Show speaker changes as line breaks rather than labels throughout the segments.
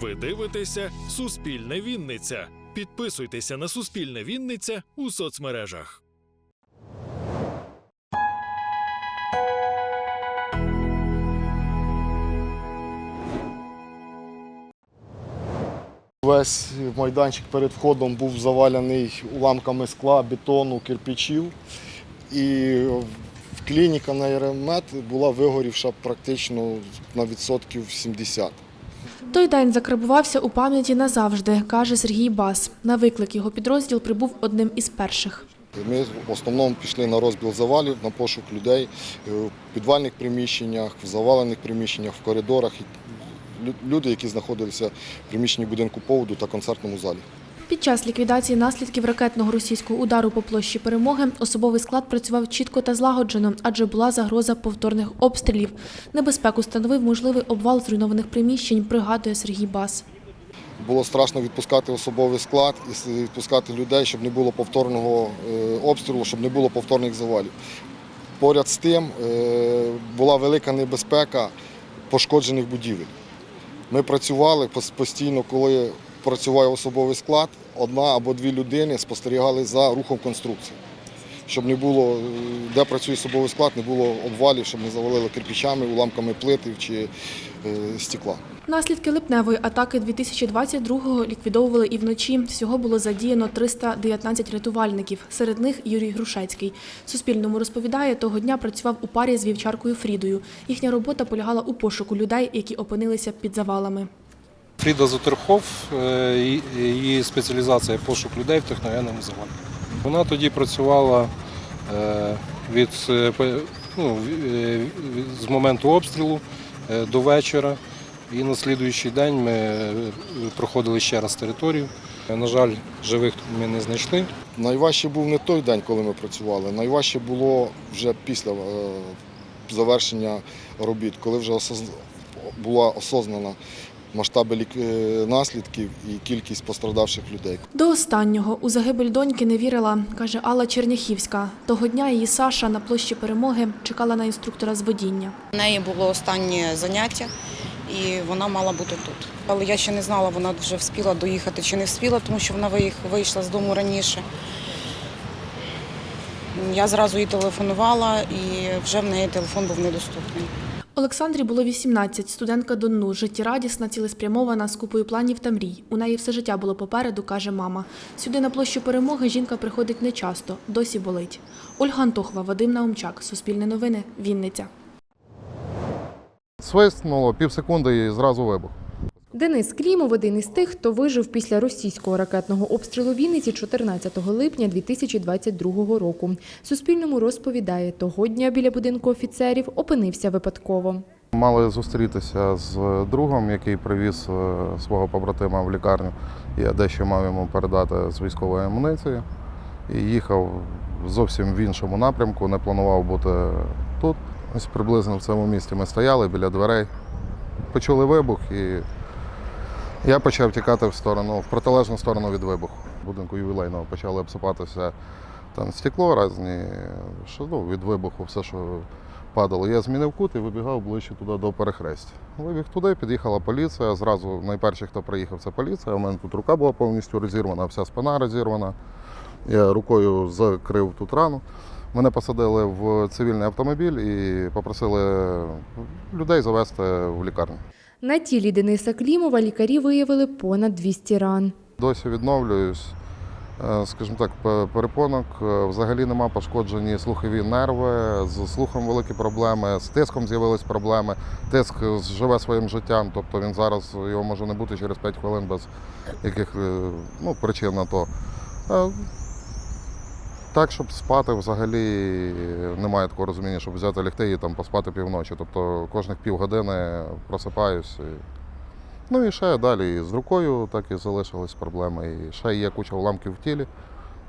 Ви дивитеся Суспільне Вінниця. Підписуйтеся на Суспільне Вінниця у соцмережах.
Весь майданчик перед входом був завалений уламками скла, бетону, кирпичів. І клініка на Єремет була вигорівша практично на відсотків 70.
Той день закарбувався у пам'яті назавжди, каже Сергій Бас. На виклик його підрозділ прибув одним із перших.
Ми в основному пішли на розбіл завалів, на пошук людей е, в підвальних приміщеннях, в завалених приміщеннях, в коридорах. Люди, які знаходилися в приміщенні будинку поводу та концертному залі.
Під час ліквідації наслідків ракетного російського удару по площі перемоги особовий склад працював чітко та злагоджено, адже була загроза повторних обстрілів. Небезпеку становив можливий обвал зруйнованих приміщень, пригадує Сергій Бас.
Було страшно відпускати особовий склад і відпускати людей, щоб не було повторного е, обстрілу, щоб не було повторних завалів. Поряд з тим е, була велика небезпека пошкоджених будівель. Ми працювали постійно, коли працював особовий склад, одна або дві людини спостерігали за рухом конструкції. Щоб не було, е, де працює особовий склад, не було обвалів, щоб не завалили кирпичами, уламками плитів чи е, стекла.
Наслідки липневої атаки 2022-го ліквідовували і вночі. Всього було задіяно 319 рятувальників. Серед них Юрій Грушецький. Суспільному розповідає, того дня працював у парі з вівчаркою Фрідою. Їхня робота полягала у пошуку людей, які опинилися під завалами.
Фріда Зутерхоф, е, її- спеціалізація пошук людей в техногенному завалі. Вона тоді працювала е, від, е, ну, з моменту обстрілу до вечора. І на слідуючий день ми проходили ще раз територію. На жаль, живих ми не знайшли.
Найважче був не той день, коли ми працювали. Найважче було вже після завершення робіт, коли вже була осознана масштаби е, наслідків і кількість пострадавших людей.
До останнього у загибель доньки не вірила, каже Алла Черняхівська. Того дня її Саша на площі перемоги чекала на інструктора з водіння.
У неї було останнє заняття, і вона мала бути тут. Але я ще не знала, вона вже вспіла доїхати чи не вспіла, тому що вона вийшла з дому раніше. Я зразу їй телефонувала, і вже в неї телефон був недоступний.
Олександрі було 18, студентка Донну, життєрадісна, цілеспрямована, з купою планів та мрій. У неї все життя було попереду, каже мама. Сюди на площу перемоги жінка приходить нечасто, досі болить. Ольга Антохова, Вадим Наумчак, Суспільне новини, Вінниця.
Свиснуло пів секунди і зразу вибух.
Денис Клімов – один із тих, хто вижив після російського ракетного обстрілу Вінниці 14 липня 2022 року. Суспільному розповідає, того дня біля будинку офіцерів опинився випадково.
Мали зустрітися з другом, який привіз е, свого побратима в лікарню. Я дещо мав йому передати з військової амуніції. І їхав зовсім в іншому напрямку, не планував бути тут. Ось приблизно в цьому місці ми стояли біля дверей. Почули вибух і я почав тікати в сторону, в протилежну сторону від вибуху. Будинку ювілейного почали обсипатися там стекло різні, що ну, від вибуху, все, що падало. Я змінив кут і вибігав ближче туди до перехрестя. Вибіг туди, під'їхала поліція. Зразу найперший, хто приїхав, це поліція. У мене тут рука була повністю розірвана, вся спина розірвана. Я рукою закрив тут рану. Мене посадили в цивільний автомобіль і попросили людей завезти в лікарню.
На тілі Дениса Клімова лікарі виявили понад 200 ран.
Досі відновлююсь. Е, Скажімо так, перепонок е, взагалі нема пошкоджені слухові нерви, з слухом великі проблеми, з тиском з'явились проблеми. Тиск живе своїм життям, тобто він зараз його може не бути через 5 хвилин без яких е, ну, причин на то. Так, щоб спати, взагалі немає такого розуміння, щоб взяти лягти і там поспати півночі. Тобто кожних півгодини просипаюсь. І... Ну і ще далі з рукою так і залишились проблеми. І ще є куча уламків в тілі,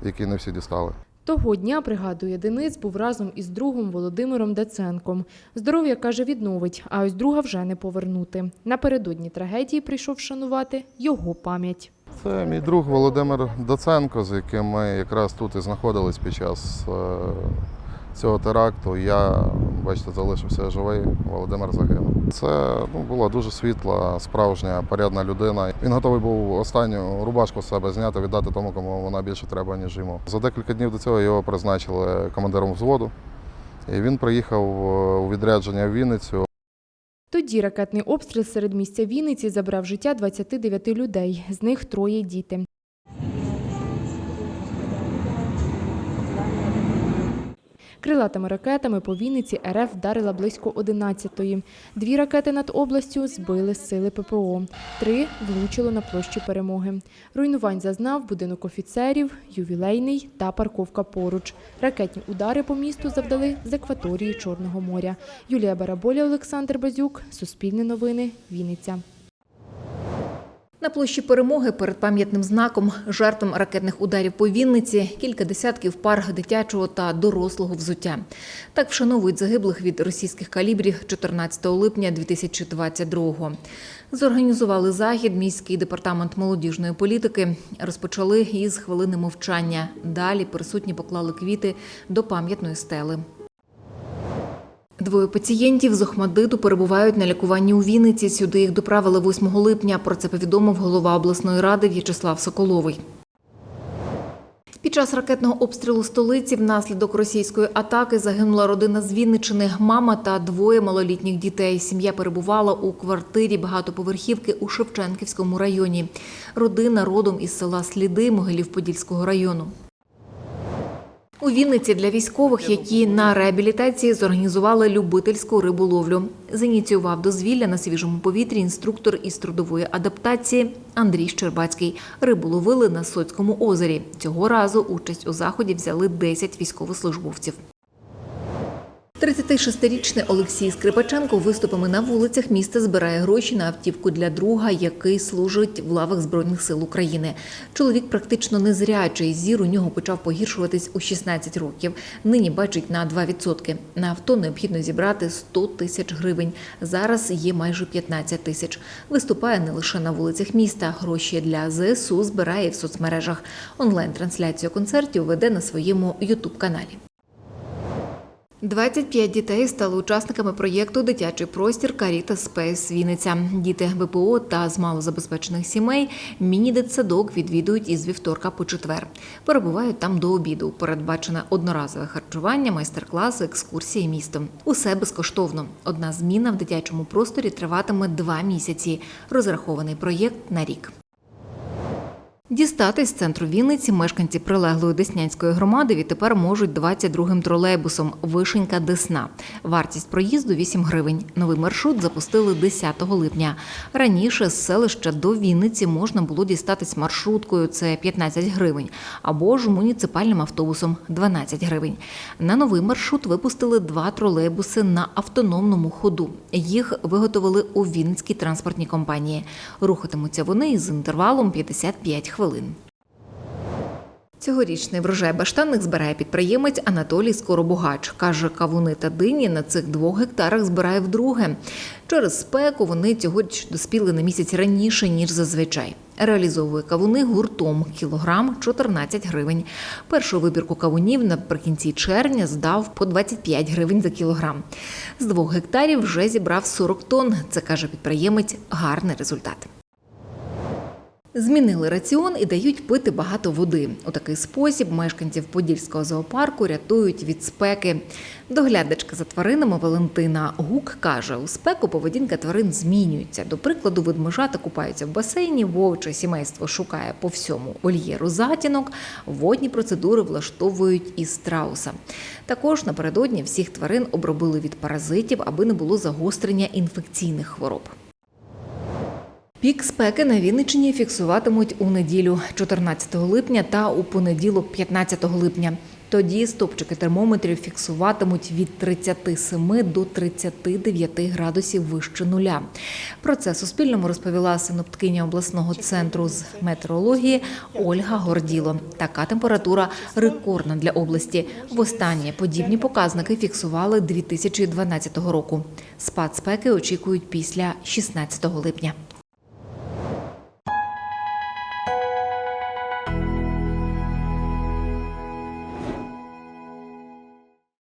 які не всі дістали.
Того дня, пригадує Денис, був разом із другом Володимиром Даценком. Здоров'я, каже, відновить, а ось друга вже не повернути. Напередодні трагедії прийшов вшанувати його пам'ять.
Це мій друг Володимир Доценко, з яким ми якраз тут і знаходились під час е, цього теракту я, бачите, залишився живий, Володимир загинув. Це ну, була дуже світла, справжня, порядна людина. Він готовий був останню рубашку з себе зняти, віддати тому, кому вона більше треба, ніж йому. За декілька днів до цього його призначили командиром взводу. І він приїхав е, у відрядження в Вінницю.
Тоді ракетний обстріл серед місця Вінниці забрав життя 29 людей, з них троє діти. Крилатими ракетами по Вінниці РФ вдарила близько 11-ї. Дві ракети над областю збили сили ППО. Три влучило на площу перемоги. Руйнувань зазнав будинок офіцерів, ювілейний та парковка поруч. Ракетні удари по місту завдали з акваторії Чорного моря. Юлія Бараболя, Олександр Базюк. Суспільне новини. Вінниця.
На площі перемоги перед пам'ятним знаком жертвам ракетних ударів по Вінниці кілька десятків пар дитячого та дорослого взуття. Так вшановують загиблих від російських калібрів 14 липня 2022-го. Зорганізували захід міський департамент молодіжної політики. Розпочали із хвилини мовчання. Далі присутні поклали квіти до пам'ятної стели. Двоє пацієнтів з Охмадиту перебувають на лікуванні у Вінниці. Сюди їх доправили 8 липня. Про це повідомив голова обласної ради В'ячеслав Соколовий. Під час ракетного обстрілу столиці внаслідок російської атаки загинула родина з Вінничини, мама та двоє малолітніх дітей. Сім'я перебувала у квартирі багатоповерхівки у Шевченківському районі. Родина родом із села Сліди Могилів-Подільського району. У Вінниці для військових, які на реабілітації зорганізували любительську риболовлю. Зініціював дозвілля на свіжому повітрі інструктор із трудової адаптації Андрій Щербацький. Рибу ловили на Соцькому озері. Цього разу участь у заході взяли 10 військовослужбовців. 36-річний Олексій Скрипаченко виступами на вулицях міста збирає гроші на автівку для друга, який служить в лавах Збройних сил України. Чоловік практично незрячий. Зір у нього почав погіршуватись у 16 років. Нині бачить на 2%. На авто необхідно зібрати 100 тисяч гривень. Зараз є майже 15 тисяч. Виступає не лише на вулицях міста. Гроші для ЗСУ збирає в соцмережах. Онлайн-трансляцію концертів веде на своєму ютуб-каналі. 25 дітей стали учасниками проєкту Дитячий простір Каріта Спейс Вінниця. Діти ВПО та з малозабезпечених сімей міні-дитсадок відвідують із вівторка по четвер. Перебувають там до обіду. Передбачене одноразове харчування, майстер-класи, екскурсії містом. Усе безкоштовно. Одна зміна в дитячому просторі триватиме два місяці. Розрахований проєкт на рік. Дістатись з центру Вінниці мешканці прилеглої Деснянської громади відтепер можуть 22-м тролейбусом Вишенька Десна. Вартість проїзду 8 гривень. Новий маршрут запустили 10 липня. Раніше з селища до Вінниці можна було дістатись маршруткою це 15 гривень, або ж муніципальним автобусом 12 гривень. На новий маршрут випустили два тролейбуси на автономному ходу. Їх виготовили у Вінницькій транспортній компанії. Рухатимуться вони із інтервалом 55 хвилин. Цьогорічний врожай баштанних збирає підприємець Анатолій Скоробугач. Каже, кавуни та дині на цих двох гектарах збирає вдруге. Через спеку вони цьогоріч доспіли на місяць раніше, ніж зазвичай. Реалізовує кавуни гуртом кілограм 14 гривень. Першу вибірку кавунів наприкінці червня здав по 25 гривень за кілограм. З двох гектарів вже зібрав 40 тонн. Це каже підприємець. Гарний результат. Змінили раціон і дають пити багато води. У такий спосіб мешканців Подільського зоопарку рятують від спеки. Доглядачка за тваринами Валентина Гук каже, у спеку поведінка тварин змінюється. До прикладу, ведмежата купаються в басейні, вовче сімейство шукає по всьому вольєру затінок, водні процедури влаштовують із страуса. Також напередодні всіх тварин обробили від паразитів, аби не було загострення інфекційних хвороб. Пік спеки на Вінниччині фіксуватимуть у неділю 14 липня та у понеділок 15 липня. Тоді стопчики термометрів фіксуватимуть від 37 до 39 градусів вище нуля. Про це Суспільному розповіла синоптикиня обласного центру з метеорології Ольга Горділо. Така температура рекордна для області. Востаннє подібні показники фіксували 2012 року. Спад спеки очікують після 16 липня.